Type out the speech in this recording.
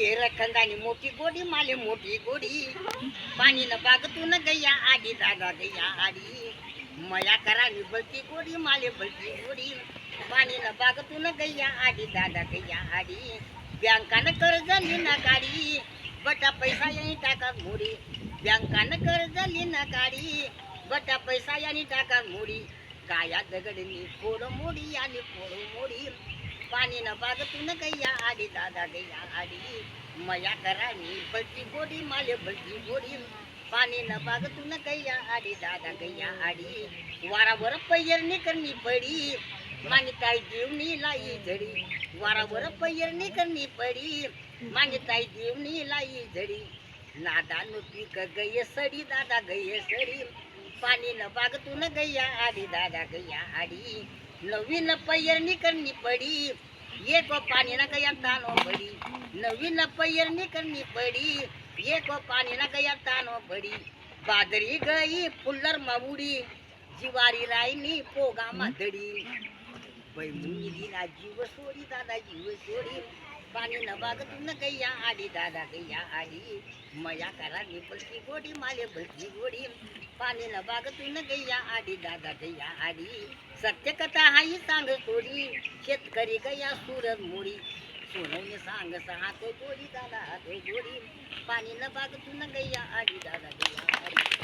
ये रखंदानी मोठी गोडी माले मोठी गोडी. पाणी न बागतून गैया आडी दादा गैया आडी मया करावी बलती गोडी माले बलती गोडी. पाणी न बागतून गैया आडी दादा गैया आडी बँकानं कर्ज लिना गाडी बटा पैसा यांनी टाका मोडी. बँकानं कर्ज लिना गाडी बटा पैसा यांनी टाका मोडी. काया दगडनी फोड मोडी आणि फोड मोडी. पाणी न बागतून गैया आडी दादा गैया आडी. मया करानी भलती गोडी माले भलती गोडी. पाणी न बागतून गैया आडी दादा गैया आडी. वारावर पैरणी करणी पडी. मानिताई जीवनी लाई झडी. वारावर पैरणी करणी पडी. मानिताई जीवनी लाई झडी. नादान पीक गय सडी दादा गय सडी. पाणी न बागतून गैया आडी दादा गैया आडी. नवीन पैरणी करणी पडी. एक पाणी ना गया तानो पडी. नवीन पैरणी करणी पडी. एक पाणी ना गया तानो पडी. बाजरी गई फुल्लर माऊडी जिवारी रायनी पोगा माधडी. बैमुनी दिला जीव सोडी दादा जीव सोडी पाणी न बागतून गैया आडी दादा गैया आडी. मया करा निपलती गोडी माले भलती गोडी. पाणी न बागतून गैया आडी दादा गैया आडी. सत्य कथा सांग थोडी शेतकरी गया सुरत मोडी सोनवणे सांग सहा तो गोरी दादा तो गोडी पाणी न बागतून गैया आडी दादा गैया आडी.